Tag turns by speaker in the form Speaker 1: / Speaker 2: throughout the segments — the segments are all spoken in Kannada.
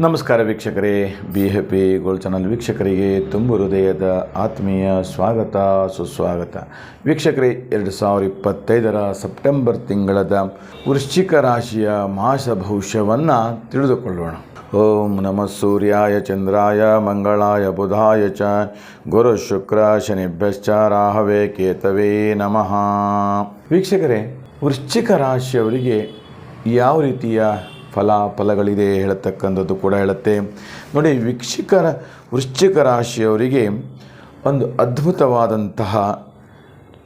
Speaker 1: ನಮಸ್ಕಾರ ವೀಕ್ಷಕರೇ. ಬಿ ಹೆಪಿ ಗೋಲ್ಡ್ ಚಾನಲ್ ವೀಕ್ಷಕರಿಗೆ ತುಂಬು ಹೃದಯದ ಆತ್ಮೀಯ ಸ್ವಾಗತ, ಸುಸ್ವಾಗತ. ವೀಕ್ಷಕರೇ, ಎರಡು ಸಾವಿರದ ಇಪ್ಪತ್ತೈದರ ಸೆಪ್ಟೆಂಬರ್ ತಿಂಗಳದ ವೃಶ್ಚಿಕ ರಾಶಿಯ ಮಾಸ ಭವಿಷ್ಯವನ್ನು ತಿಳಿದುಕೊಳ್ಳೋಣ. ಓಂ ನಮಃ ಸೂರ್ಯಾಯ, ಚಂದ್ರಾಯ, ಮಂಗಳಾಯ, ಬುಧಾಯ ಚ. ಗುರು ಶುಕ್ರ, ಶನಿಭ್ಯಶ್ಚ, ರಾಹವೇ, ಕೇತವೇ ನಮಃ. ವೀಕ್ಷಕರೇ, ವೃಶ್ಚಿಕ ರಾಶಿಯವರಿಗೆ ಯಾವ ರೀತಿಯ ಫಲಾಫಲಗಳಿದೆ ಹೇಳತಕ್ಕಂಥದ್ದು ಕೂಡ ಹೇಳುತ್ತೆ. ನೋಡಿ, ವೀಕ್ಷಕರ ವೃಶ್ಚಿಕ ರಾಶಿಯವರಿಗೆ ಒಂದು ಅದ್ಭುತವಾದಂತಹ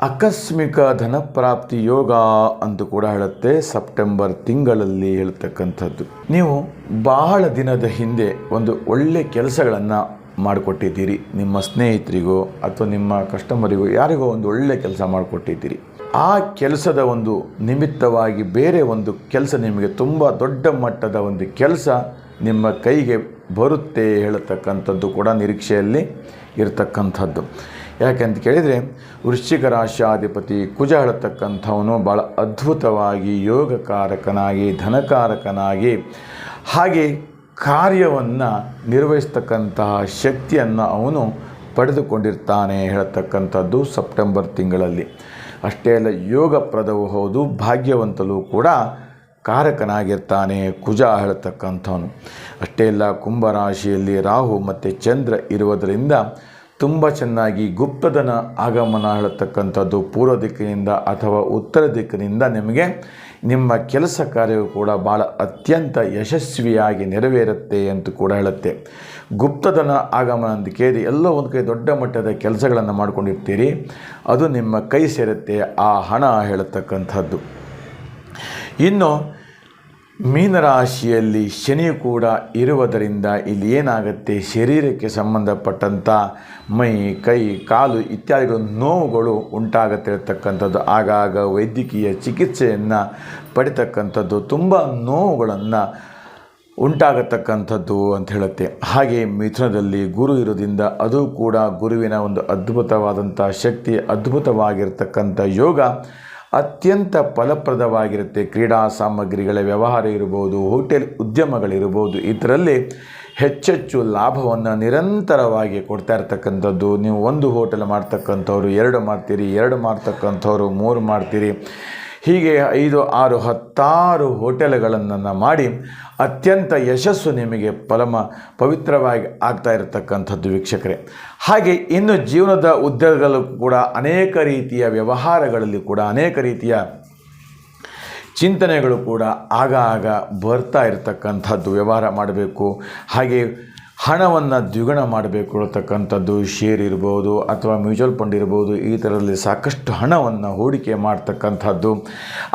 Speaker 1: ಆಕಸ್ಮಿಕ ಧನಪ್ರಾಪ್ತಿ ಯೋಗ ಅಂತ ಕೂಡ ಹೇಳುತ್ತೆ, ಸೆಪ್ಟೆಂಬರ್ ತಿಂಗಳಲ್ಲಿ ಹೇಳ್ತಕ್ಕಂಥದ್ದು. ನೀವು ಬಹಳ ದಿನದ ಹಿಂದೆ ಒಂದು ಒಳ್ಳೆ ಕೆಲಸಗಳನ್ನು ಮಾಡಿಕೊಟ್ಟಿದ್ದೀರಿ. ನಿಮ್ಮ ಸ್ನೇಹಿತರಿಗೋ ಅಥವಾ ನಿಮ್ಮ ಕಸ್ಟಮರಿಗೋ ಯಾರಿಗೋ ಒಂದು ಒಳ್ಳೆ ಕೆಲಸ ಮಾಡಿಕೊಟ್ಟಿದ್ದೀರಿ. ಆ ಕೆಲಸದ ಒಂದು ನಿಮಿತ್ತವಾಗಿ ಬೇರೆ ಒಂದು ಕೆಲಸ ನಿಮಗೆ ತುಂಬ ದೊಡ್ಡ ಮಟ್ಟದ ಒಂದು ಕೆಲಸ ನಿಮ್ಮ ಕೈಗೆ ಬರುತ್ತೆ ಹೇಳತಕ್ಕಂಥದ್ದು ಕೂಡ ನಿರೀಕ್ಷೆಯಲ್ಲಿ ಇರತಕ್ಕಂಥದ್ದು. ಯಾಕೆಂತ ಕೇಳಿದರೆ, ವೃಶ್ಚಿಕ ರಾಶಾಧಿಪತಿ ಕುಜ ಹೇಳತಕ್ಕಂಥವನು ಭಾಳ ಅದ್ಭುತವಾಗಿ ಯೋಗಕಾರಕನಾಗಿ, ಧನಕಾರಕನಾಗಿ ಹಾಗೆ ಕಾರ್ಯವನ್ನು ನಿರ್ವಹಿಸ್ತಕ್ಕಂತಹ ಶಕ್ತಿಯನ್ನು ಅವನು ಪಡೆದುಕೊಂಡಿರ್ತಾನೆ ಹೇಳತಕ್ಕಂಥದ್ದು ಸೆಪ್ಟೆಂಬರ್ ತಿಂಗಳಲ್ಲಿ. ಅಷ್ಟೇ ಅಲ್ಲ, ಯೋಗಪ್ರದವೂ ಹೌದು, ಭಾಗ್ಯವಂತಲೂ ಕೂಡ ಕಾರಕನಾಗಿರ್ತಾನೆ ಕುಜ ಹೇಳ್ತಕ್ಕಂಥವನು. ಅಷ್ಟೇ ಅಲ್ಲ, ಕುಂಭರಾಶಿಯಲ್ಲಿ ರಾಹು ಮತ್ತು ಚಂದ್ರ ಇರುವುದರಿಂದ ತುಂಬ ಚೆನ್ನಾಗಿ ಗುಪ್ತದನ ಆಗಮನ ಹೇಳತಕ್ಕಂಥದ್ದು, ಪೂರ್ವ ದಿಕ್ಕಿನಿಂದ ಅಥವಾ ಉತ್ತರ ದಿಕ್ಕಿನಿಂದ ನಿಮಗೆ ನಿಮ್ಮ ಕೆಲಸ ಕಾರ್ಯವು ಕೂಡ ಭಾಳ ಅತ್ಯಂತ ಯಶಸ್ವಿಯಾಗಿ ನೆರವೇರುತ್ತೆ ಅಂತ ಕೂಡ ಹೇಳುತ್ತೆ. ಗುಪ್ತಧನ ಆಗಮನ ಅಂತ ಕೇಳಿ ಎಲ್ಲ ಒಂದು ಕೈ ದೊಡ್ಡ ಮಟ್ಟದ ಕೆಲಸಗಳನ್ನು ಮಾಡ್ಕೊಂಡಿರ್ತೀರಿ, ಅದು ನಿಮ್ಮ ಕೈ ಸೇರುತ್ತೆ ಆ ಹಣ ಹೇಳತಕ್ಕಂಥದ್ದು. ಇನ್ನು ಮೀನರಾಶಿಯಲ್ಲಿ ಶನಿ ಕೂಡ ಇರುವುದರಿಂದ ಇಲ್ಲಿ ಏನಾಗುತ್ತೆ? ಶರೀರಕ್ಕೆ ಸಂಬಂಧಪಟ್ಟಂಥ ಮೈ, ಕೈ, ಕಾಲು ಇತ್ಯಾದಿಗಳು ನೋವುಗಳು ಉಂಟಾಗುತ್ತಿರತಕ್ಕಂಥದ್ದು. ಆಗಾಗ ವೈದ್ಯಕೀಯ ಚಿಕಿತ್ಸೆಯನ್ನು ಪಡಿತಕ್ಕಂಥದ್ದು, ತುಂಬ ನೋವುಗಳನ್ನು ಉಂಟಾಗತಕ್ಕಂಥದ್ದು ಅಂತ ಹೇಳುತ್ತೆ. ಹಾಗೆ ಮಿಥುನದಲ್ಲಿ ಗುರು ಇರೋದ್ರಿಂದ ಅದು ಕೂಡ ಗುರುವಿನ ಒಂದು ಅದ್ಭುತವಾದಂಥ ಶಕ್ತಿ, ಅದ್ಭುತವಾಗಿರ್ತಕ್ಕಂಥ ಯೋಗ. ಅತ್ಯಂತ ಫಲಪ್ರದವಾಗಿರುತ್ತೆ. ಕ್ರೀಡಾ ಸಾಮಗ್ರಿಗಳ ವ್ಯವಹಾರ ಇರ್ಬೋದು, ಹೋಟೆಲ್ ಉದ್ಯಮಗಳಿರ್ಬೋದು, ಇದರಲ್ಲಿ ಹೆಚ್ಚೆಚ್ಚು ಲಾಭವನ್ನು ನಿರಂತರವಾಗಿ ಕೊಡ್ತಾ ಇರ್ತಕ್ಕಂಥದ್ದು. ನೀವು ಒಂದು ಹೋಟೆಲ್ ಮಾಡ್ತಕ್ಕಂಥವ್ರು ಎರಡು ಮಾಡ್ತೀರಿ, ಎರಡು ಮಾಡ್ತಕ್ಕಂಥವ್ರು ಮೂರು ಮಾಡ್ತೀರಿ. ಹೀಗೆ ಐದು, ಆರು, ಹತ್ತಾರು ಹೋಟೆಲ್ಗಳನ್ನು ಮಾಡಿ ಅತ್ಯಂತ ಯಶಸ್ಸು ನಿಮಗೆ ಫಲಮ, ಪವಿತ್ರವಾಗಿ ಆಗ್ತಾ ಇರತಕ್ಕಂಥದ್ದು ವೀಕ್ಷಕರೇ. ಹಾಗೆ ಇನ್ನು ಜೀವನದ ಉದ್ಯೋಗಗಳು ಕೂಡ ಅನೇಕ ರೀತಿಯ ವ್ಯವಹಾರಗಳಲ್ಲಿ ಕೂಡ ಅನೇಕ ರೀತಿಯ ಚಿಂತನೆಗಳು ಕೂಡ ಆಗ ಆಗ ಬರ್ತಾ ಇರತಕ್ಕಂಥದ್ದು ವ್ಯವಹಾರ ಮಾಡಬೇಕು. ಹಾಗೆ ಹಣವನ್ನು ದ್ವಿಗುಣ ಮಾಡಬೇಕು ಇರತಕ್ಕಂಥದ್ದು ಶೇರ್ ಇರ್ಬೋದು ಅಥವಾ ಮ್ಯೂಚುವಲ್ ಫಂಡ್ ಇರ್ಬೋದು, ಈ ಥರದಲ್ಲಿ ಸಾಕಷ್ಟು ಹಣವನ್ನು ಹೂಡಿಕೆ ಮಾಡ್ತಕ್ಕಂಥದ್ದು.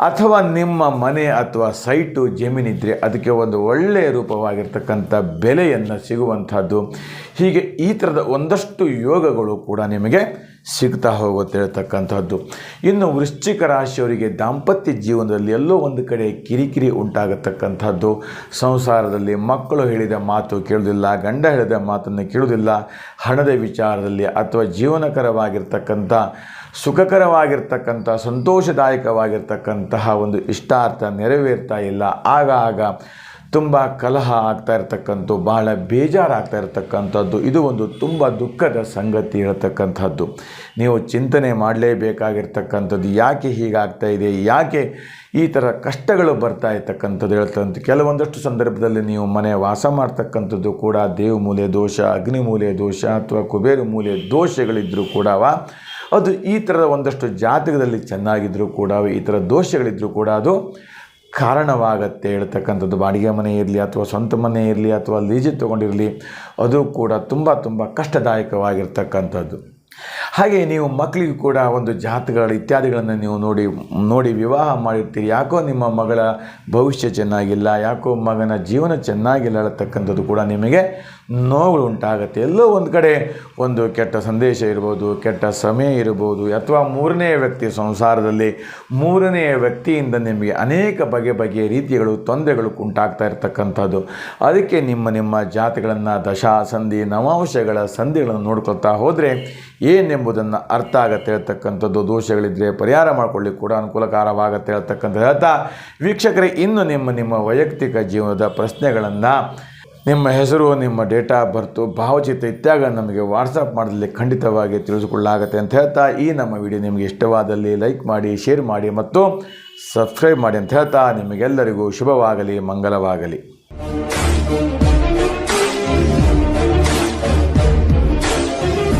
Speaker 1: ಅಥವಾ ನಿಮ್ಮ ಮನೆ ಅಥವಾ ಸೈಟು ಜಮೀನಿದ್ದರೆ ಅದಕ್ಕೆ ಒಂದು ಒಳ್ಳೆಯ ರೂಪವಾಗಿರ್ತಕ್ಕಂಥ ಬೆಲೆಯನ್ನು ಸಿಗುವಂಥದ್ದು. ಹೀಗೆ ಈ ಥರದ ಒಂದಷ್ಟು ಯೋಗಗಳು ಕೂಡ ನಿಮಗೆ ಸಿಗ್ತಾ ಹೋಗುತ್ತೆ ಹೇಳ್ತಕ್ಕಂಥದ್ದು. ಇನ್ನು ವೃಶ್ಚಿಕ ರಾಶಿಯವರಿಗೆ ದಾಂಪತ್ಯ ಜೀವನದಲ್ಲಿ ಎಲ್ಲೋ ಒಂದು ಕಡೆ ಕಿರಿಕಿರಿ ಉಂಟಾಗತಕ್ಕಂಥದ್ದು. ಸಂಸಾರದಲ್ಲಿ ಮಕ್ಕಳು ಹೇಳಿದ ಮಾತು ಕೇಳುವುದಿಲ್ಲ, ಗಂಡ ಹೇಳಿದ ಮಾತನ್ನು ಕೇಳುವುದಿಲ್ಲ. ಹಣದ ವಿಚಾರದಲ್ಲಿ ಅಥವಾ ಜೀವನಕರವಾಗಿರ್ತಕ್ಕಂಥ, ಸುಖಕರವಾಗಿರ್ತಕ್ಕಂಥ, ಸಂತೋಷದಾಯಕವಾಗಿರ್ತಕ್ಕಂತಹ ಒಂದು ಇಷ್ಟಾರ್ಥ ನೆರವೇರ್ತಾ ಇಲ್ಲ. ಆಗ ಆಗ ತುಂಬ ಕಲಹ ಆಗ್ತಾ ಇರತಕ್ಕಂಥ ಬಹಳ ಬೇಜಾರಾಗ್ತಾ ಇರತಕ್ಕಂಥದ್ದು, ಇದು ಒಂದು ತುಂಬ ದುಃಖದ ಸಂಗತಿ ಇರತಕ್ಕಂಥದ್ದು. ನೀವು ಚಿಂತನೆ ಮಾಡಲೇಬೇಕಾಗಿರ್ತಕ್ಕಂಥದ್ದು, ಯಾಕೆ ಹೀಗಾಗ್ತಾ ಇದೆ, ಯಾಕೆ ಈ ಥರ ಕಷ್ಟಗಳು ಬರ್ತಾ ಇರ್ತಕ್ಕಂಥದ್ದು ಹೇಳ್ತಕ್ಕಂಥ ಕೆಲವೊಂದಷ್ಟು ಸಂದರ್ಭದಲ್ಲಿ ನೀವು ಮನೆ ವಾಸ ಮಾಡ್ತಕ್ಕಂಥದ್ದು ಕೂಡ ದೇವಮೂಲೆ ದೋಷ ಅಗ್ನಿಮೂಲೆ ದೋಷ ಅಥವಾ ಕುಬೇರು ಮೂಲೆ ದೋಷಗಳಿದ್ದರೂ ಕೂಡ ಅದು ಈ ಥರದ ಒಂದಷ್ಟು ಜಾತಕದಲ್ಲಿ ಚೆನ್ನಾಗಿದ್ದರೂ ಕೂಡ ಈ ಥರ ದೋಷಗಳಿದ್ದರೂ ಕೂಡ ಅದು ಕಾರಣವಾಗತ್ತೆ ಹೇಳ್ತಕ್ಕಂಥದ್ದು. ಬಾಡಿಗೆ ಮನೆ ಇರಲಿ ಅಥವಾ ಸ್ವಂತ ಮನೆ ಇರಲಿ ಅಥವಾ ಲೀಜಿಗೆ ತೊಗೊಂಡಿರಲಿ, ಅದು ಕೂಡ ತುಂಬ ತುಂಬ ಕಷ್ಟದಾಯಕವಾಗಿರ್ತಕ್ಕಂಥದ್ದು. ಹಾಗೆ ನೀವು ಮಕ್ಕಳಿಗೂ ಕೂಡ ಒಂದು ಜಾತಕಗಳು ಇತ್ಯಾದಿಗಳನ್ನು ನೀವು ನೋಡಿ ನೋಡಿ ವಿವಾಹ ಮಾಡಿರ್ತೀರಿ. ಯಾಕೋ ನಿಮ್ಮ ಮಗಳ ಭವಿಷ್ಯ ಚೆನ್ನಾಗಿಲ್ಲ, ಯಾಕೋ ಮಗನ ಜೀವನ ಚೆನ್ನಾಗಿಲ್ಲ ಹೇಳ್ತಕ್ಕಂಥದ್ದು ಕೂಡ ನಿಮಗೆ ನೋವುಗಳು ಉಂಟಾಗುತ್ತೆ. ಎಲ್ಲೋ ಒಂದು ಕಡೆ ಒಂದು ಕೆಟ್ಟ ಸಂದೇಶ ಇರ್ಬೋದು, ಕೆಟ್ಟ ಸಮಯ ಇರ್ಬೋದು, ಅಥವಾ ಮೂರನೇ ವ್ಯಕ್ತಿ ಸಂಸಾರದಲ್ಲಿ ಮೂರನೆಯ ವ್ಯಕ್ತಿಯಿಂದ ನಿಮಗೆ ಅನೇಕ ಬಗೆ ಬಗೆಯ ರೀತಿಗಳು, ತೊಂದರೆಗಳು ಉಂಟಾಗ್ತಾ ಇರ್ತಕ್ಕಂಥದ್ದು. ಅದಕ್ಕೆ ನಿಮ್ಮ ನಿಮ್ಮ ಜಾತಿಗಳನ್ನು ದಶಾ, ಸಂಧಿ, ನವಾಂಶಗಳ ಸಂಧಿಗಳನ್ನು ನೋಡ್ಕೊಳ್ತಾ ಹೋದರೆ ಏನೆಂಬುದನ್ನು ಅರ್ಥ ಆಗತ್ತೆ ಹೇಳ್ತಕ್ಕಂಥದ್ದು. ದೋಷಗಳಿದ್ದರೆ ಪರಿಹಾರ ಮಾಡ್ಕೊಳ್ಳಿ ಕೂಡ ಅನುಕೂಲಕರವಾಗತ್ತೆ ಹೇಳ್ತಕ್ಕಂಥದ್ದು. ಹೇಳ್ತಾ, ವೀಕ್ಷಕರೇ, ಇನ್ನು ನಿಮ್ಮ ನಿಮ್ಮ ವೈಯಕ್ತಿಕ ಜೀವನದ ಪ್ರಶ್ನೆಗಳನ್ನು ನಿಮ್ಮ ಹೆಸರು, ನಿಮ್ಮ ಡೇಟಾ ಆಫ್ ಬರ್ತು, ಭಾವಚಿತ್ರ ಇತ್ಯಾಗ ನಮಗೆ ವಾಟ್ಸಪ್ ಮಾಡಲಿ ಖಂಡಿತವಾಗಿ ತಿಳಿದುಕೊಳ್ಳಾಗತ್ತೆ ಅಂತ ಹೇಳ್ತಾ, ಈ ನಮ್ಮ ವಿಡಿಯೋ ನಿಮಗೆ ಇಷ್ಟವಾದಲ್ಲಿ ಲೈಕ್ ಮಾಡಿ, ಶೇರ್ ಮಾಡಿ ಮತ್ತು ಸಬ್ಸ್ಕ್ರೈಬ್ ಮಾಡಿ ಅಂತ ಹೇಳ್ತಾ, ನಿಮಗೆಲ್ಲರಿಗೂ ಶುಭವಾಗಲಿ, ಮಂಗಲವಾಗಲಿ.